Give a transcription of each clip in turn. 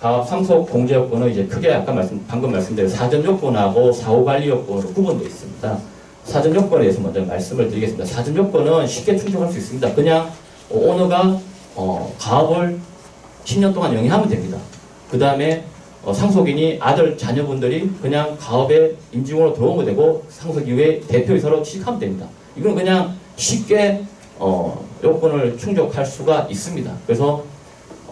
가압 상속 공제 요건은 이제 크게 아까 말씀 방금 말씀드린 사전 요건하고 사후 관리 요건으로 구분되어 있습니다. 사전 요건에 대해서 먼저 말씀을 드리겠습니다. 사전 요건은 쉽게 충족할 수 있습니다. 그냥 오너가 어, 가압을 10년 동안 영위하면 됩니다. 그 다음에 어, 상속인이 아들 자녀분들이 그냥 가업에 임직원으로 들어오면 되고 상속 이후에 대표이사로 취직하면 됩니다. 이건 그냥 쉽게 어, 요건을 충족할 수가 있습니다. 그래서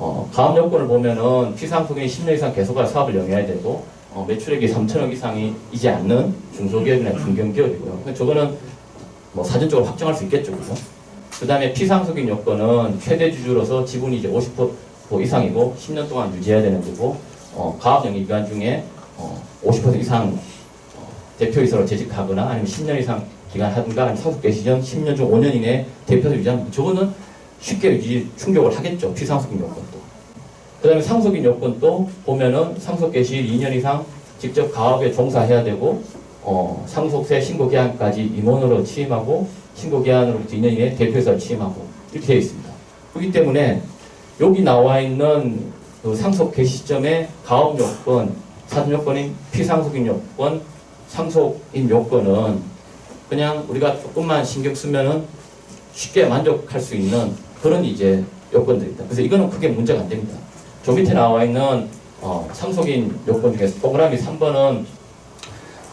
어, 가압 요건을 보면은 피상속인이 10년 이상 계속할 사업을 영위해야 되고 어, 매출액이 3천억 이상이 이지 않는 중소기업이나 중견기업이고요. 근데 저거는 뭐 사전적으로 확정할 수 있겠죠, 그죠? 그 다음에 피상속인 요건은 최대 주주로서 지분이 이제 50% 이상이고 10년 동안 유지해야 되는 거고 어, 가압영위 기간 중에 어, 50% 이상 어, 대표이사로 재직하거나 아니면 10년 이상 기간 하든가 아니면 상속 개시 전 10년 중 5년 이내에 대표이사 유지하는 거. 저거는 쉽게 충족을 하겠죠. 피상속인 요건도. 그 다음에 상속인 요건도 보면은 상속 개시일 2년 이상 직접 가업에 종사해야 되고 어, 상속세 신고 기한까지 임원으로 취임하고 신고 기한으로부터 2년 이내에 대표이사를 취임하고 이렇게 되어 있습니다. 그렇기 때문에 여기 나와 있는 그 상속 개시 시점에 가업 요건, 사전 요건인 피상속인 요건, 상속인 요건은 그냥 우리가 조금만 신경 쓰면은 쉽게 만족할 수 있는 그런 이제 요건들입니다. 그래서 이거는 크게 문제가 안 됩니다. 저 밑에 나와 있는 어, 상속인 요건 중에서 동그라미 3번은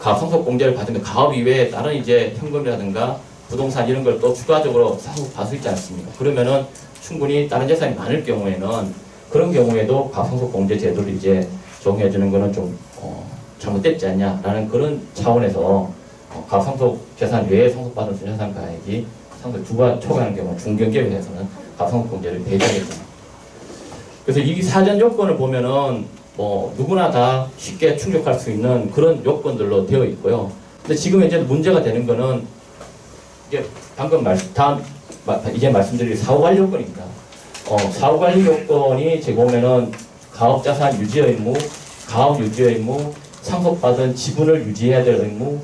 가업 상속 공제를 받으면 가업 이외에 다른 이제 현금이라든가 부동산 이런 걸 또 추가적으로 상속 받을 수 있지 않습니까? 그러면은 충분히 다른 재산이 많을 경우에는 그런 경우에도 가업 상속 공제 제도를 이제 적용해 주는 거는 좀 어, 잘못됐지 않냐라는 그런 차원에서 어, 가업 상속 재산 외에 상속받은 순자산 가액이 상속 두가 초과하는 경우 중견기업에서는 가업 상속 공제를 배제하겠습니다. 그래서 이 사전 요건을 보면은 뭐 누구나 다 쉽게 충족할 수 있는 그런 요건들로 되어 있고요. 근데 지금 이제 문제가 되는 거는 이게 방금 말씀 다음 마- 이제 말씀드릴 사후 관리 요건입니다. 어, 사후 관리 요건이 제가 보면은 가업 자산 유지 의무, 가업 유지 의무, 상속받은 지분을 유지해야 될 의무,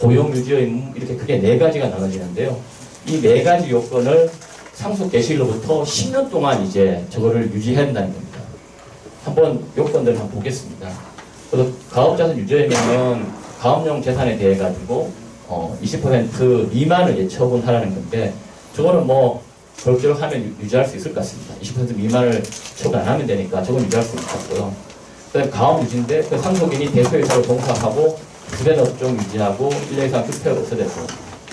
고용 유지 의무 이렇게 크게 네 가지가 나눠지는데요. 이 네 가지 요건을 상속 개시일로부터 10년 동안 이제 저거를 유지해야 한다는 겁니다. 한번 요건들을 한번 보겠습니다. 그래서 가업자산 유지하면 가업용 재산에 대해 가지고 어, 20% 미만을 이제 처분하라는 건데 저거는 뭐 그럭저럭 하면 유- 유지할 수 있을 것 같습니다. 20% 미만을 처분 안 하면 되니까 저건 유지할 수 있겠고요. 그다음에 가업 유지인데 그 상속인이 대표이사로 동사하고 부대 업종 유지하고 1년 이상 투표를 없어졌고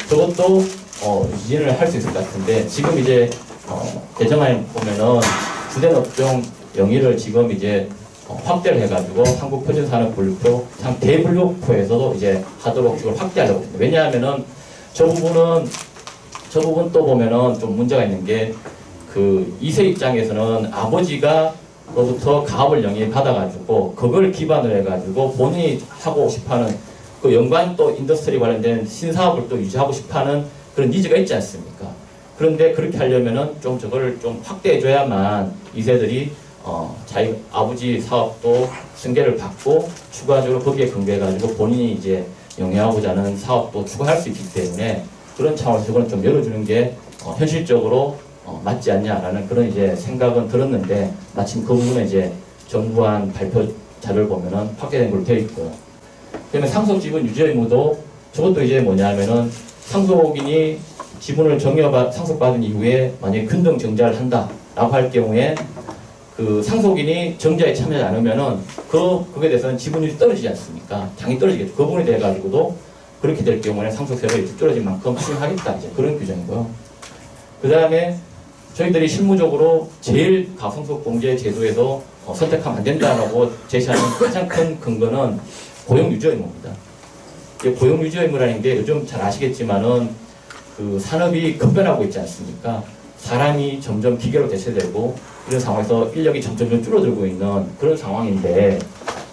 저것도 어, 유지를 할수 있을 것 같은데 지금 이제 어, 개정안에 보면은 부대 업종 영위를 지금 이제 어, 확대를 해가지고 한국 표준 산업 분류표 참 대분류표에서도 이제 하도록 지금 확대하려고 합니다. 왜냐하면은 저 부분은 저 부분 또 보면은 좀 문제가 있는 게 그 이세 입장에서는 아버지가 로부터 가업을 영위에 받아가지고 그걸 기반으로 해가지고 본인이 하고 싶어하는 그 연관 또 인더스트리 관련된 신사업을 또 유지하고 싶어하는 그런 니즈가 있지 않습니까? 그런데 그렇게 하려면은 좀 저거를 좀 확대해줘야만 이세들이 어, 자기 아버지 사업도 승계를 받고 추가적으로 거기에 근거해가지고 본인이 이제 영위하고자 하는 사업도 추가할 수 있기 때문에 그런 차원에서 저거는 좀 열어주는 게 어, 현실적으로 어, 맞지 않냐라는 그런 이제 생각은 들었는데 마침 그 부분에 이제 정부안 발표 자료를 보면은 확대된 걸로 되어 있고요. 그다음에 상속 지분 유지 의무도 저것도 이제 뭐냐면은 상속인이 지분을 정여받 상속받은 이후에 만약에 근등 정자를 한다라고 할 경우에 그 상속인이 정자에 참여하지 않으면은 그 그에 대해서는 지분율이 떨어지지 않습니까? 당연히 떨어지겠죠. 그 부분에 대해 가지고도 그렇게 될 경우에 이렇게 떨어진 만큼 수용하겠다 이제 그런 규정이고요. 그 다음에 저희들이 실무적으로 제일 가상속 공제 제도에서 어, 선택하면 안 된다라고 제시하는 가장 큰 근거는 고용 유지 의무입니다. 이 고용 유지 의무라는 게 요즘 잘 아시겠지만은 그 산업이 급변하고 있지 않습니까? 사람이 점점 기계로 대체되고 이런 상황에서 인력이 점점 점 줄어들고 있는 그런 상황인데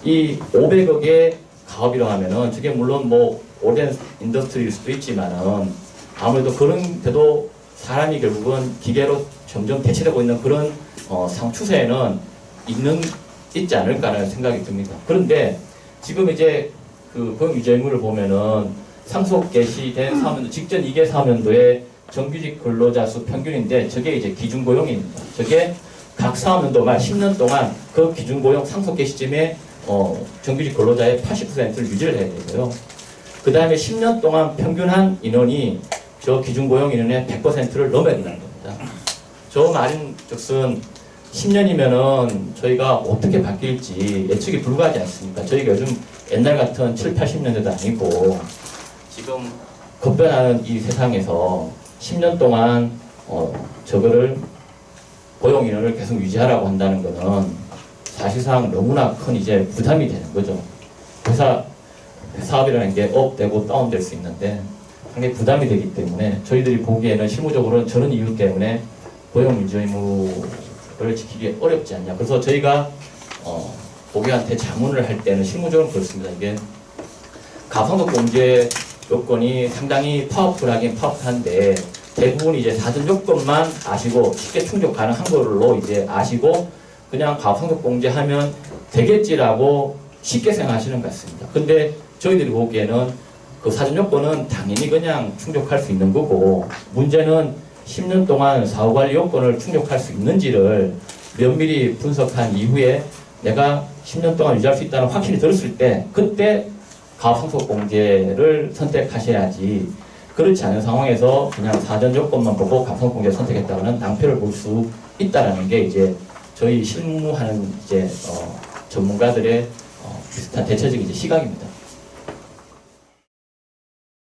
이 500억의 가업이라 하면은 저게 물론 뭐 오랜 인더스트리일 수도 있지만은 아무래도 그런데도 사람이 결국은 기계로 점점 대체되고 있는 그런 어, 상 추세에는 있는 있지 않을까라는 생각이 듭니다. 그런데 지금 이제 그 유지 의무를 보면은 상속 개시된 사업연도 직전 2개 사업연도의 정규직 근로자 수 평균인데 저게 이제 기준 고용입니다. 저게 각말 10년 동안 그 기준 고용 상속계 시점에 어, 정규직 근로자의 80%를 유지를 해야 되고요. 그 다음에 10년 동안 평균한 인원이 저 기준 고용 인원의 100%를 넘어야 된다는 겁니다. 저 말인 즉슨 10년이면은 저희가 어떻게 바뀔지 예측이 불가하지 않습니까? 저희가 요즘 옛날 같은 7, 80년대도 아니고 지금 급변하는 이 세상에서 10년 동안 어, 저거를 고용 인원을 계속 유지하라고 한다는 것은 사실상 너무나 큰 이제 부담이 되는 거죠. 회사 사업이라는 게 업되고 다운될 수 있는데 상당히 부담이 되기 때문에 저희들이 보기에는 실무적으로는 저런 이유 때문에 고용 유지 의무 를 지키기 어렵지 않냐. 그래서 저희가 어, 고객한테 자문을 할 때는 실무적으로 그렇습니다. 이게 가상도 공제 요건이 상당히 파워풀하긴 파워풀한데 대부분 이제 사전 요건만 아시고 쉽게 충족 가능한 걸로 이제 아시고 그냥 가상도 공제하면 되겠지라고 쉽게 생각하시는 것 같습니다. 근데 저희들이 보기에는 그 사전 요건은 당연히 그냥 충족할 수 있는 거고 문제는 10년 동안 사후 관리 요건을 충족할 수 있는지를 면밀히 분석한 이후에 내가 10년 동안 유지할 수 있다는 확신이 들었을 때 그때 가상속 공제를 선택하셔야지 그렇지 않은 상황에서 그냥 사전 요건만 보고 가상속 공제 선택했다가는 낭패를 볼 수 있다라는 게 이제 저희 실무하는 이제 어, 전문가들의 어, 비슷한 대체적인 이제 시각입니다.